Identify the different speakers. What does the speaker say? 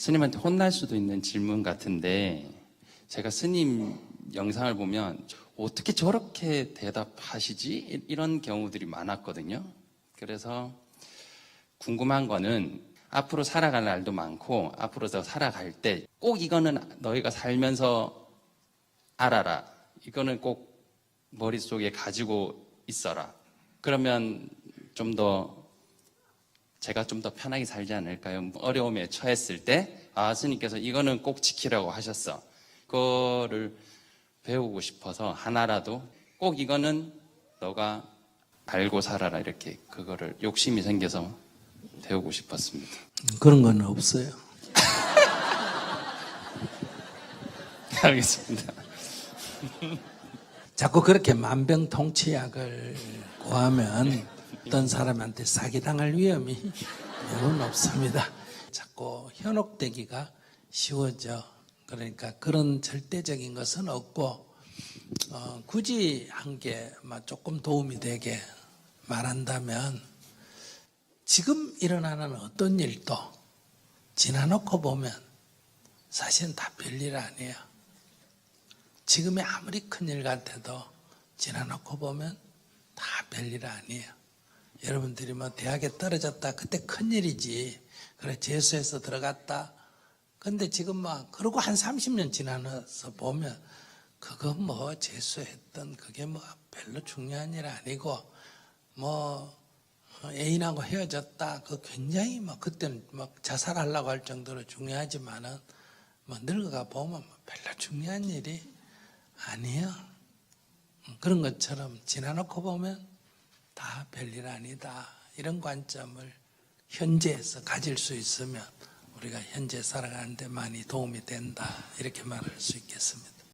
Speaker 1: 스님한테 혼날 수도 있는 질문 같은데 제가 스님 영상을 보면 어떻게 저렇게 대답하시지? 이- 이런 경우들이 많았거든요. 그래서 궁금한 거는 앞으로 살아갈 날도 많고 앞으로 더 살아갈 때 꼭 이거는 너희가 살면서 알아라. 이거는 꼭 머릿속에 가지고 있어라. 그러면 좀더 제가 좀 더 편하게 살지 않을까요? 어려움에 처했을 때, 아, 스님께서 이거는 꼭 지키라고 하셨어. 그거를 배우고 싶어서 하나라도 꼭 이거는 너가 알고 살아라. 이렇게 그거를 욕심이 생겨서 배우고 싶었습니다.
Speaker 2: 그런 건 없어요.
Speaker 1: 알겠습니다.
Speaker 2: 자꾸 그렇게 만병통치약을 구하면 어떤 사람한테 사기당할 위험이 매우 높습니다. 자꾸 현혹되기가 쉬워져. 그러니까 그런 절대적인 것은 없고 어, 굳이 한 게 조금 도움이 되게 말한다면 지금 일어나는 어떤 일도 지나놓고 보면 사실은 다 별일 아니에요. 지금이 아무리 큰 일 같아도 지나놓고 보면 다 별일 아니에요. 여러분들이 뭐 대학에 떨어졌다 그때 큰일이지. 그래 재수해서 들어갔다. 근데 지금 막 그러고 한 30년 지나서 보면 그거 뭐 재수했던 그게 뭐 별로 중요한 일 아니고 뭐 애인하고 헤어졌다. 그 굉장히 뭐 그때는 막 자살하려고 할 정도로 중요하지만은 뭐 늙어가 보면 뭐 별로 중요한 일이 아니에요. 음, 그런 것처럼 지나놓고 보면 다 별일 아니다. 이런 관점을 현재에서 가질 수 있으면 우리가 현재 살아가는데 많이 도움이 된다. 이렇게 말할 수 있겠습니다.